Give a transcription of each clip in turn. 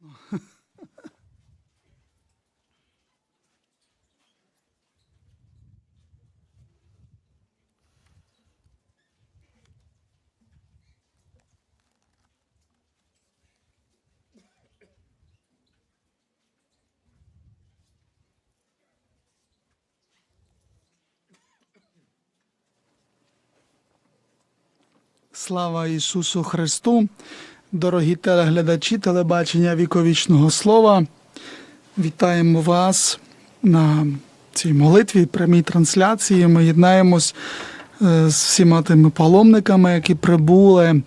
Ясно. Слава Ісусу Христу, дорогі телеглядачі телебачення віковічного слова. Вітаємо вас на цій молитві, прямій трансляції. Ми єднаємось е, з всіма тими паломниками, які прибули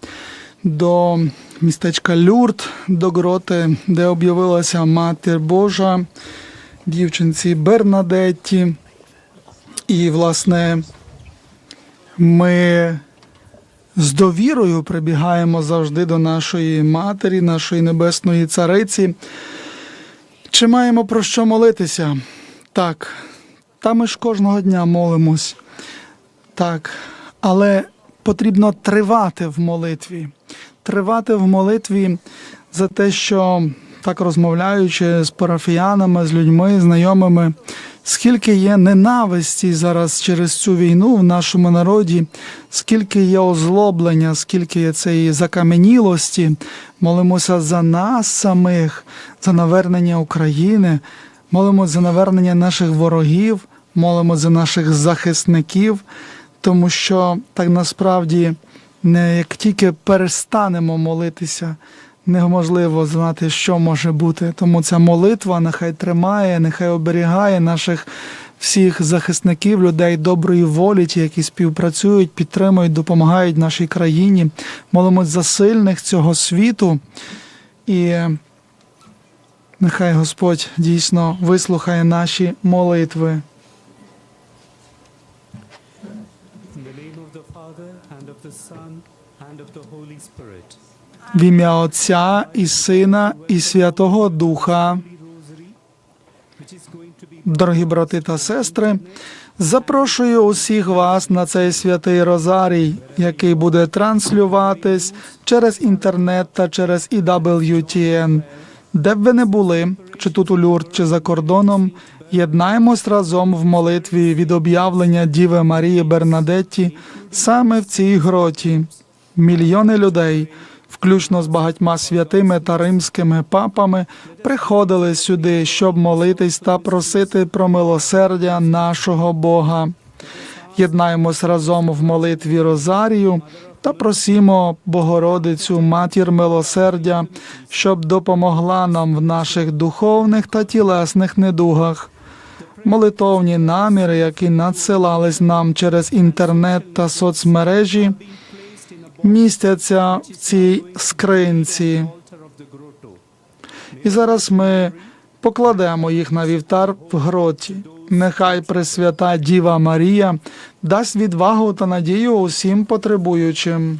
до містечка Люрт, до гроти, де об'явилася Матір Божа, дівчинці Бернадетті. І, власне, ми з довірою прибігаємо завжди до нашої матері, нашої небесної цариці. Чи маємо про що молитися? Так, та ми ж кожного дня молимось. Так, але потрібно тривати в молитві. Тривати в молитві за те, що так розмовляючи з парафіянами, з людьми, знайомими, скільки є ненависті зараз через цю війну в нашому народі, скільки є озлоблення, скільки є цієї закам'янілості, молимося за нас самих, за навернення України, молимося за навернення наших ворогів, молимося за наших захисників, тому що так насправді не як тільки перестанемо молитися, неможливо знати, що може бути. Тому ця молитва нехай тримає, нехай оберігає наших всіх захисників, людей доброї волі, ті, які співпрацюють, підтримують, допомагають нашій країні. Молимось за сильних цього світу. І нехай Господь дійсно вислухає наші молитви. Son, and of Holy Spirit. В ім'я Отця і Сина, і Святого Духа. Дорогі брати та сестри, запрошую усіх вас на цей святий Розарій, який буде транслюватись через інтернет та через EWTN. Де б ви не були, чи тут у Люрт, чи за кордоном, єднаємось разом в молитві від об'явлення Діви Марії Бернадетті саме в цій гроті. Мільйони людей, включно з багатьма святими та римськими папами, приходили сюди, щоб молитись та просити про милосердя нашого Бога. Єднаємось разом в молитві Розарію та просімо Богородицю, матір милосердя, щоб допомогла нам в наших духовних та тілесних недугах. Молитовні наміри, які надсилались нам через інтернет та соцмережі, містяться в цій скринці. І зараз ми покладемо їх на вівтар в гроті. Нехай Пресвята Діва Марія дасть відвагу та надію усім потребуючим.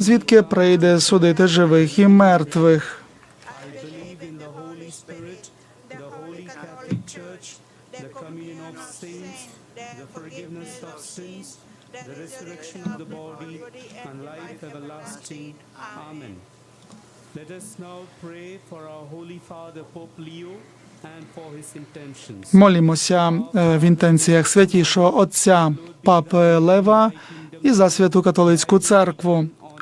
звідки прийде судити живих і мертвих. Amen. Let. Молімося е, в інтенціях святішого Отця Папи Лева і за святу католицьку церкву.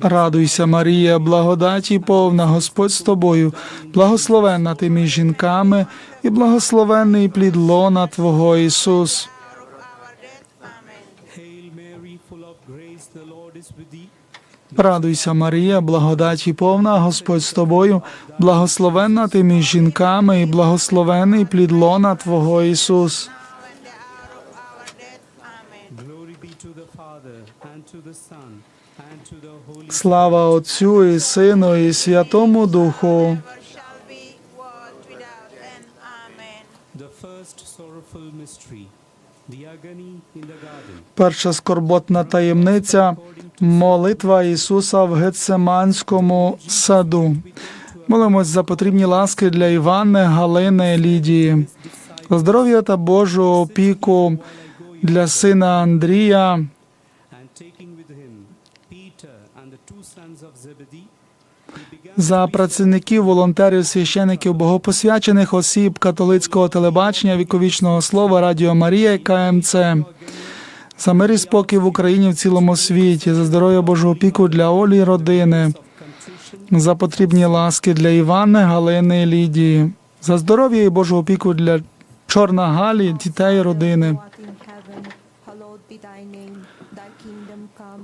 Радуйся, Марія, благодаті повна, Господь з тобою, благословенна ти між жінками, і благословений плід лона Твого Ісус. Радуйся, Марія, благодаті повна, Господь з тобою, благословенна ти між жінками, і благословений плід лона Твого Ісус. Glory be to the Father, and to the Son, and to the Holy Слава Отцю і Сину, і Святому Духу. Перша скорботна таємниця молитва Ісуса в Гетсеманському саду. Молимось за потрібні ласки для Іванни, Галини, Лідії, здоров'я та Божу опіку для сина Андрія, за працівників, волонтерів, священиків, богопосвячених осіб католицького телебачення, віковічного слова, Радіо Марія КМЦ. За мир і спокій в Україні в цілому світі, за здоров'я Божу опіку для Олі і родини, за потрібні ласки для Івани, Галини і Лідії, за здоров'я і Божу опіку для Чорна Галі, дітей і родини.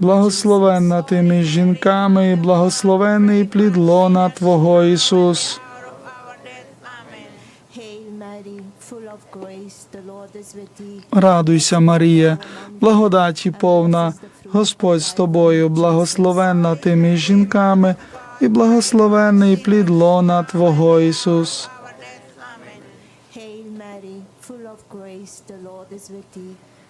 благословенна ти між жінками, і благословений плід лона Твого Ісус. Радуйся, Марія, благодаті повна, Господь з тобою, благословенна ти між жінками, і благословений плід лона Твого Ісус. Full of grace, the Lord is with thee.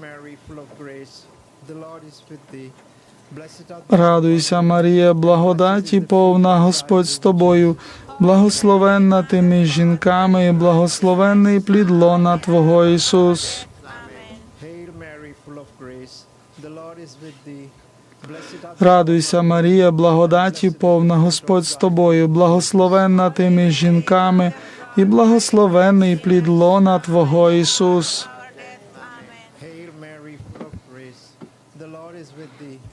Mary, full of grace, the Lord is with thee. Радуйся, Марія, благодаті повна, Господь з тобою, благословенна ти між жінками, і благословений плід лона Твого Ісус. Радуйся, Марія, благодаті повна, Господь з тобою, благословенна ти між жінками, і благословений плід лона Твого Ісус. Hail Mary, full of grace, the Lord is with thee.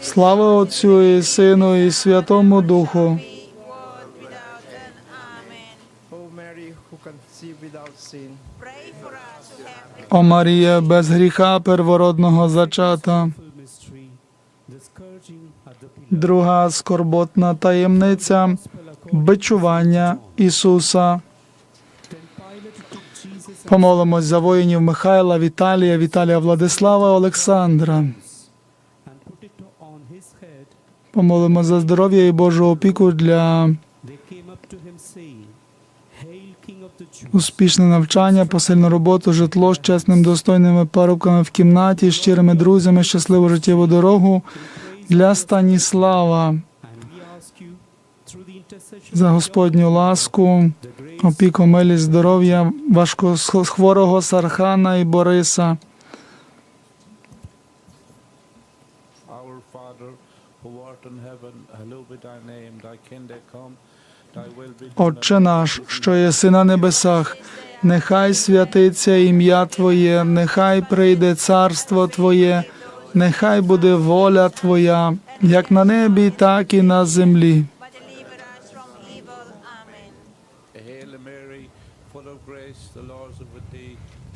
Слава Отцю і Сину, і Святому Духу. О Марія, без гріха первородного зачата. Друга скорботна таємниця бичування Ісуса. Помолимось за воїнів Михайла, Віталія, Віталія Владислава, Олександра. Помолимось за здоров'я і Божу опіку для успішне навчання, посильну роботу, житло з чесним достойними парубками в кімнаті, щирими друзями, щасливу життєву дорогу для Станіслава за Господню ласку, опіку, милість, здоров'я важкохворого Сархана і Бориса. Отче наш, що єси на небесах, нехай святиться ім'я Твоє, нехай прийде царство Твоє, нехай буде воля Твоя, як на небі, так і на землі. but deliver us from evil. Amen. Hail Mary, full of grace, the Lord is with thee.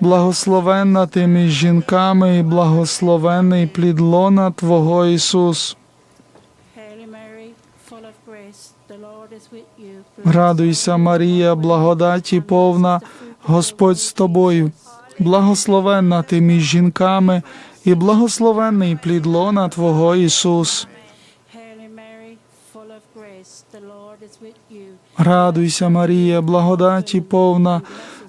благословенна ти між жінками, і благословенний плід лона Твого Ісус. Радуйся, Марія, благодаті повна, Господь з тобою, благословенна ти між жінками, і благословенний плід лона Твого Ісус. Радуйся, Марія, благодаті повна,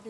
you.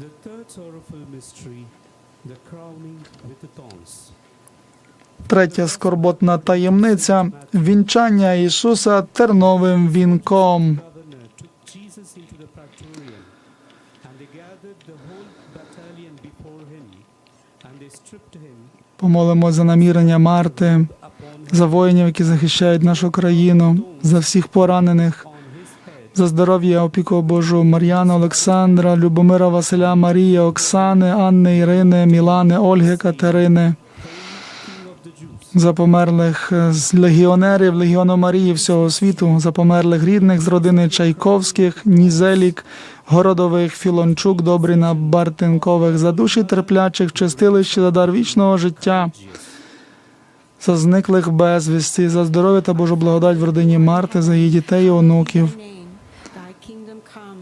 The third sorrowful mystery, the crowning with the thorns. Третя скорботна таємниця вінчання Ісуса терновим вінком. Помолимо за намірення Марти, за воїнів, які захищають нашу країну, за всіх поранених, за здоров'я опіку Божу Мар'яна, Олександра, Любомира, Василя, Марії, Оксани, Анни, Ірини, Мілани, Ольги, Катерини, за померлих е, з легіонерів Легіону Марії всього світу, за померлих рідних з родини Чайковських, Нізелік, Городових, Філончук, Добріна, Бартинкових, за душі терплячих чистилищі, за дар вічного життя, за зниклих безвісті, за здоров'я та Божу благодать в родині Марти, за її дітей і онуків.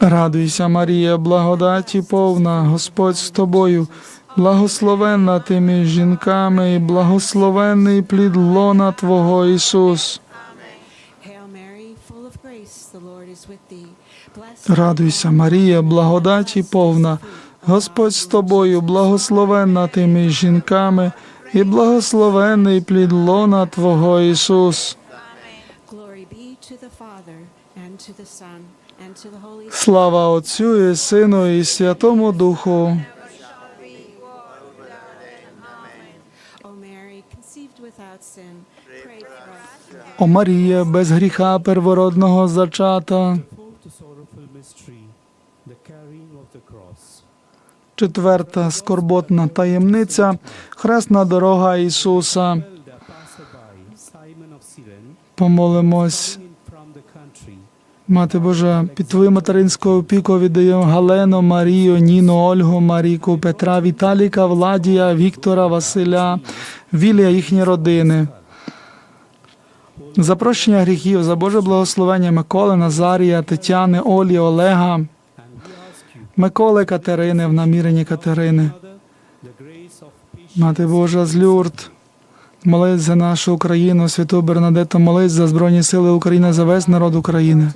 Радуйся, Марія, благодаті повна, Господь з тобою, благословенна ти між жінками, і благословенний плід лона Твого Ісус. Радуйся, Марія, благодаті повна, Господь з тобою, благословенна ти між жінками, і благословенний плід лона Твого Ісус. glory be to the Father, and to the Son, Слава Отцю і Сину і Святому Духу. О Марія, без гріха первородного зачата. Четверта скорботна таємниця хресна дорога Ісуса. Помолимось, Мати Божа, під твою материнську опіку віддаємо Галену, Марію, Ніну, Ольгу, Маріку, Петра, Віталіка, Владія, Віктора, Василя, Вілія, їхні родини. За прощення гріхів, за Боже благословення Миколи, Назарія, Тетяни, Олі, Олега, Миколи Катерини, в наміренні Катерини. Мати Божа з Люрд, молись за нашу Україну, святу Бернадету, молись за Збройні Сили України, за весь народ України.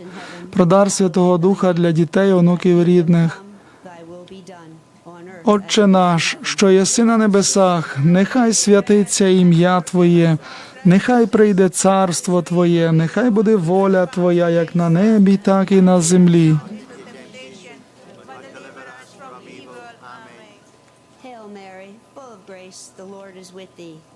Про дар Святого Духа для дітей, онуків рідних. Отче наш, що єси на небесах, нехай святиться ім'я Твоє, нехай прийде царство Твоє, нехай буде воля Твоя, як на небі, так і на землі. Hail Mary, full of grace, the Lord is with thee.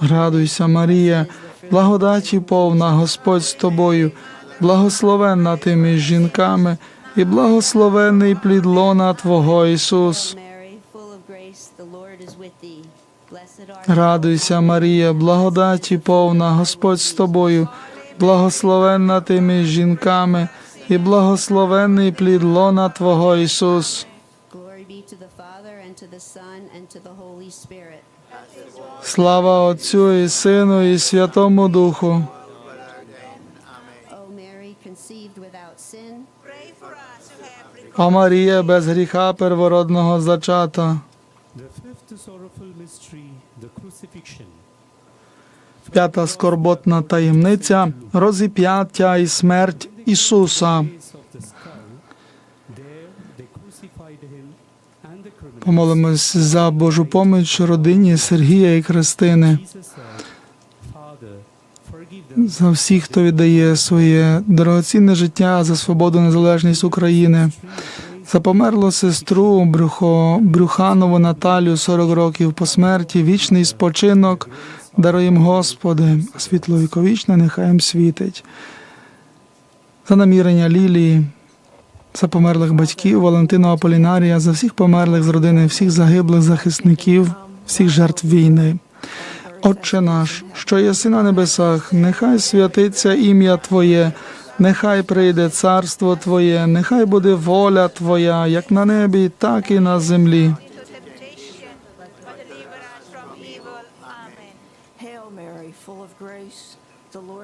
Радуйся, Марія, благодаті повна, Господь з тобою, благословенна ти між жінками, і благословений плід лона Твого Ісус. Радуйся, Марія, благодаті повна, Господь з тобою, благословенна ти між жінками, і благословений плід лона Твого Ісус. Glory be to the Father, and to the Son, and to the Holy Spirit. Слава Отцю і Сину, і Святому Духу. О Марія, без гріха первородного зачата. П'ята скорботна таємниця розіп'яття і смерть Ісуса. Помолимось за Божу поміч родині Сергія і Христини, за всіх, хто віддає своє дорогоцінне життя за свободу незалежність України, за померлу сестру Брюхо, Брюханову Наталю 40 років по смерті, вічний спочинок. Даруй їм, Господи, світло віковічне, нехай їм світить. За намірення Лілії, за померлих батьків, Валентина Аполінарія, за всіх померлих з родини, всіх загиблих захисників, всіх жертв війни. Отче наш, що єси на небесах, нехай святиться ім'я Твоє, нехай прийде царство Твоє, нехай буде воля Твоя, як на небі, так і на землі. into temptation, but deliver us from evil. Amen. Hail Mary, full of grace, the Lord is with you.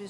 you. Blessed are you among women.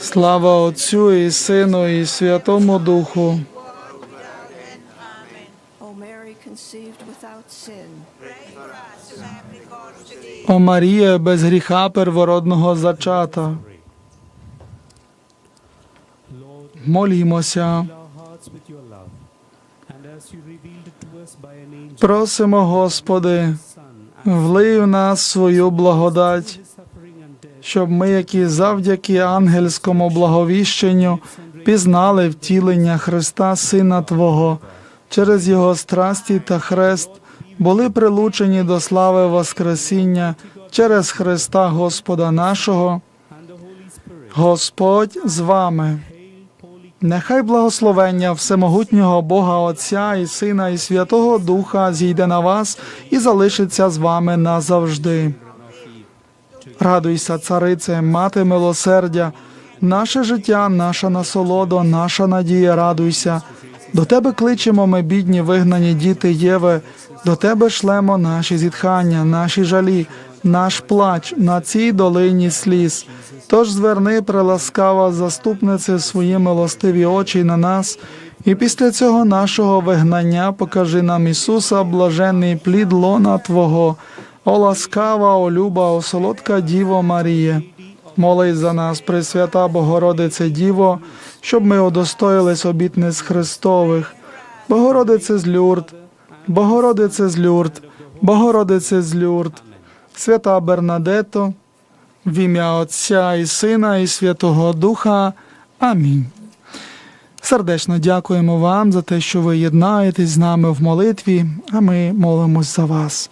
Слава Отцю і Сину, і Святому Духу. О Марія, без гріха первородного зачата. Молімося. Просимо, Господи, влий в нас свою благодать, щоб ми, які завдяки ангельському благовіщенню, пізнали втілення Христа, Сина Твого, через Його страсті та хрест, були прилучені до слави Воскресіння через Христа Господа нашого. Господь з вами. Нехай благословення всемогутнього Бога Отця і Сина і Святого Духа зійде на вас і залишиться з вами назавжди. Радуйся, царице, мати милосердя, наше життя, наша насолода, наша надія, радуйся. До тебе кличемо ми, бідні, вигнані діти Єви, до тебе шлемо наші зітхання, наші жалі, наш плач на цій долині сліз. Тож зверни, приласкава заступнице, свої милостиві очі на нас, і після цього нашого вигнання покажи нам Ісуса, блаженний плід лона Твого, о ласкава, о люба, о солодка Діво Маріє. Молись за нас, Пресвята Богородице Діво, щоб ми удостоїлись обітниць Христових. Богородице з Люрд, Богородице з Люрд, Богородице з Люрд, Свята Бернадето, в ім'я Отця і Сина і Святого Духа. Амінь. Сердечно дякуємо вам за те, що ви єднаєтесь з нами в молитві, а ми молимось за вас.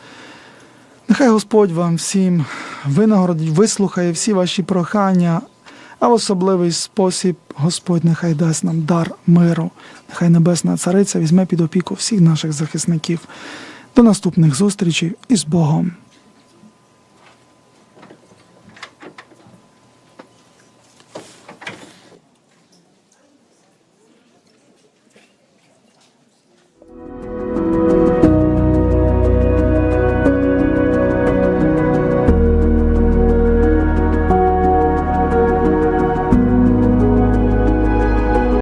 Нехай Господь вам всім винагородить, вислухає всі ваші прохання, а в особливий спосіб Господь нехай дасть нам дар миру. Нехай Небесна Цариця візьме під опіку всіх наших захисників. До наступних зустрічей із Богом.